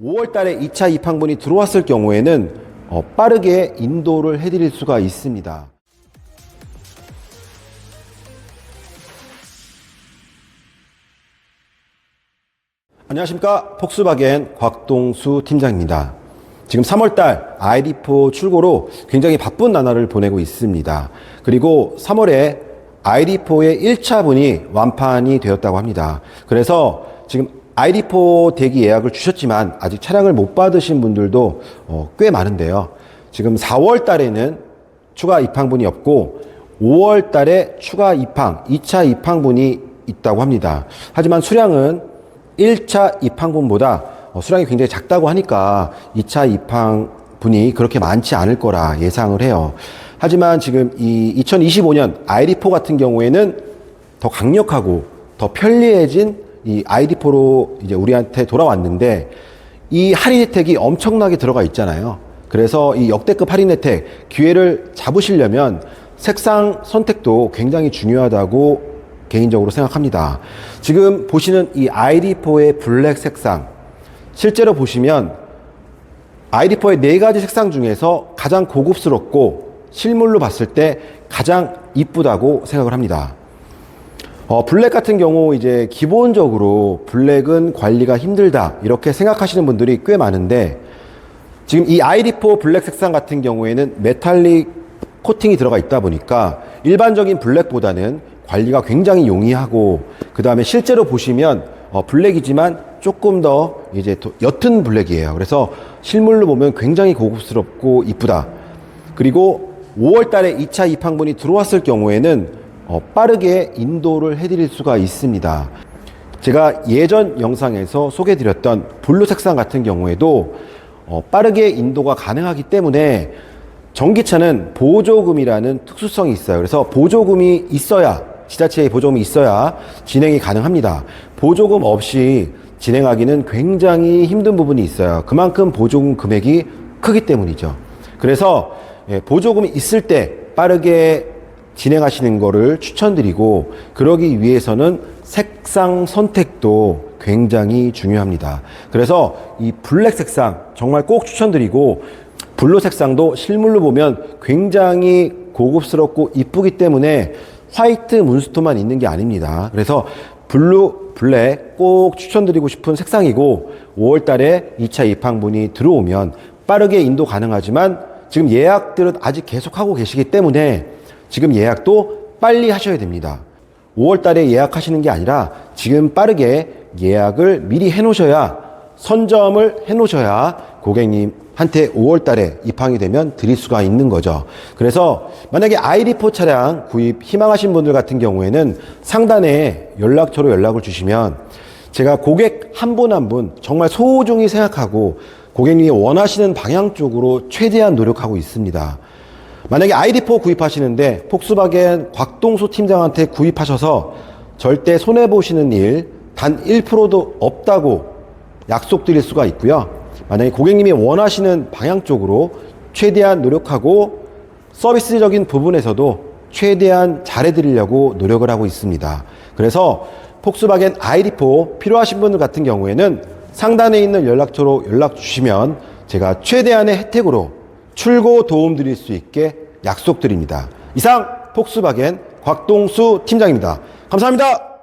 5월 달에 2차 입항분이 들어왔을 경우에는 어, 빠르게 인도를 해드릴 수가 있습니다. 안녕하십니까. 폭스바겐 곽동수 팀장입니다. 지금 3월달 아이디포 출고로 굉장히 바쁜 나날을 보내고 있습니다. 그리고 3월에 아이디포의 1차 분이 완판이 되었다고 합니다. 그래서 지금 아이디포 대기 예약을 주셨지만 아직 차량을 못 받으신 분들도 어, 꽤 많은데요. 지금 4월 달에는 추가 입항분이 없고 5월 달에 추가 입항, 2차 입항분이 있다고 합니다. 하지만 수량은 1차 입항분보다 어, 수량이 굉장히 작다고 하니까 2차 입항분이 그렇게 많지 않을 거라 예상을 해요. 하지만 지금 이 2025년 아이디4 같은 경우에는 더 강력하고 더 편리해진 이 아이디4로 이제 우리한테 돌아왔는데 이 할인 혜택이 엄청나게 들어가 있잖아요. 그래서 이 역대급 할인 혜택 기회를 잡으시려면 색상 선택도 굉장히 중요하다고 개인적으로 생각합니다. 지금 보시는 이 아이디4의 블랙 색상 실제로 보시면 아이디4의 네 가지 색상 중에서 가장 고급스럽고 실물로 봤을 때 가장 이쁘다고 생각을 합니다. 어, 블랙 같은 경우 이제 기본적으로 블랙은 관리가 힘들다 이렇게 생각하시는 분들이 꽤 많은데 지금 이 아이디4 블랙 색상 같은 경우에는 메탈릭 코팅이 들어가 있다 보니까 일반적인 블랙보다는 관리가 굉장히 용이하고 그 다음에 실제로 보시면 어, 블랙이지만 조금 더 이제 더 옅은 블랙이에요. 그래서 실물로 보면 굉장히 고급스럽고 이쁘다. 그리고 5월 달에 2차 입항분이 들어왔을 경우에는 어, 빠르게 인도를 해드릴 수가 있습니다. 제가 예전 영상에서 소개해드렸던 블루 색상 같은 경우에도 어, 빠르게 인도가 가능하기 때문에 전기차는 보조금이라는 특수성이 있어요. 그래서 보조금이 있어야 지자체의 보조금이 있어야 진행이 가능합니다. 보조금 없이 진행하기는 굉장히 힘든 부분이 있어요. 그만큼 보조금 금액이 크기 때문이죠. 그래서 예, 보조금이 있을 때 빠르게 진행하시는 거를 추천드리고 그러기 위해서는 색상 선택도 굉장히 중요합니다. 그래서 이 블랙 색상 정말 꼭 추천드리고 블루 색상도 실물로 보면 굉장히 고급스럽고 이쁘기 때문에 화이트 문스톤만 있는 게 아닙니다. 그래서 블루, 블랙 꼭 추천드리고 싶은 색상이고 5월 달에 2차 입항분이 들어오면 빠르게 인도 가능하지만 지금 예약들은 아직 계속하고 계시기 때문에 지금 예약도 빨리 하셔야 됩니다. 5월 달에 예약하시는 게 아니라 지금 빠르게 예약을 미리 해 놓으셔야 선점을 해 놓으셔야 고객님한테 5월 달에 입항이 되면 드릴 수가 있는 거죠. 그래서 만약에 아이디4 차량 구입 희망하신 분들 같은 경우에는 상단에 연락처로 연락을 주시면 제가 고객 한 분 한 분 정말 소중히 생각하고 고객님이 원하시는 방향 쪽으로 최대한 노력하고 있습니다. 만약에 아이디4 구입하시는데 폭스바겐 곽동수 팀장한테 구입하셔서 절대 손해보시는 일 단 1%도 없다고 약속드릴 수가 있고요. 만약에 고객님이 원하시는 방향 쪽으로 최대한 노력하고 서비스적인 부분에서도 최대한 잘해드리려고 노력을 하고 있습니다. 그래서 폭스바겐 아이디4 필요하신 분들 같은 경우에는 상단에 있는 연락처로 연락 주시면 제가 최대한의 혜택으로 출고 도움 드릴 수 있게 약속드립니다. 이상 폭스바겐 곽동수 팀장입니다. 감사합니다.